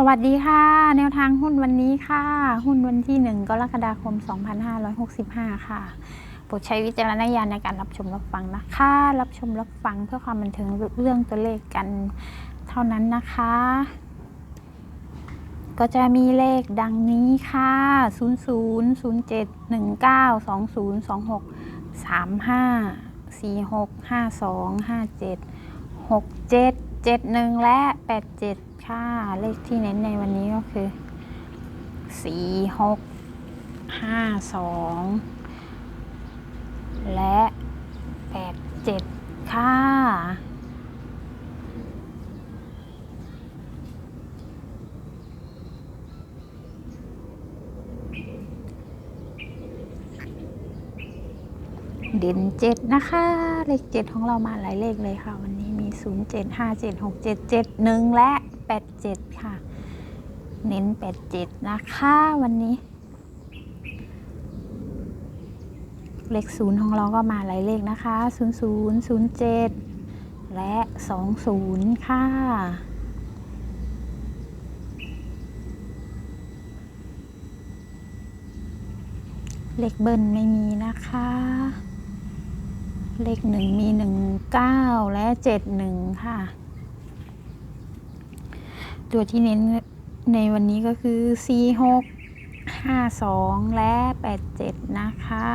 สวัสดีค่ะ แนวทางหุ้นวันนี้ค่ะ หุ้นวันที่ 1 กรกฎาคม 2565 ค่ะโปรดใช้วิจารณญาณในการรับชมรับฟังนะคะ รับชมรับฟังเพื่อความบันเทิงเรื่องตัวเลขกันเท่านั้นนะคะ ก็จะมีเลขดังนี้ค่ะ 00 07 19 20 26 35 46 52 57 67 71 และ 87 ค่ะ เลขที่เน้นในวันนี้ก็คือ 46 52 และ 87 ค่ะเด่นเจ็ดนะคะ เลขเจ็ดของเรามาหลายเลขเลยค่ะวันนี้ี0 7 5 7 6 7 7 1 และ 87 ค่ะ เน้น 87 นะคะวันนี้ เลขศูนย์ของเราก็มาหลายเลขนะคะ 00 07 และ 20 ค่ะเลขเบิ้ลไม่มีนะคะ เลขหนึ่งมีหนึ่งเก้าและเจ็ดหนึ่งค่ะ ตัวที่เน้นในวันนี้ก็คือ C 6 5 2 และ 8 7 นะคะ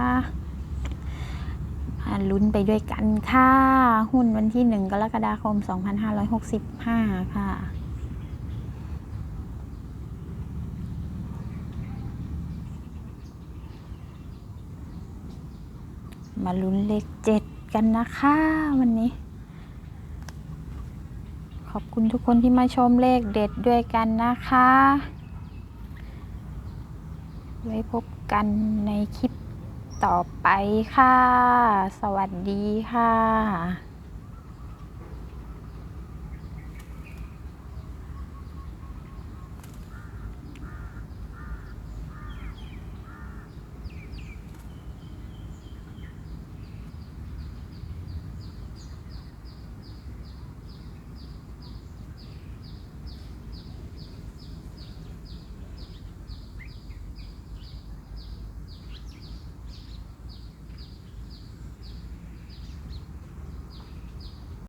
มาลุ้นไปด้วยกันค่ะ หุ้นวันที่ 1 กรกฎาคม 2565 ค่ะมาลุ้นเลขเจ็ด กันนะคะวันนี้ ขอบคุณทุกคนที่มาชมเลขเด็ดด้วยกันนะคะ ไว้พบกันในคลิปต่อไปค่ะ สวัสดีค่ะ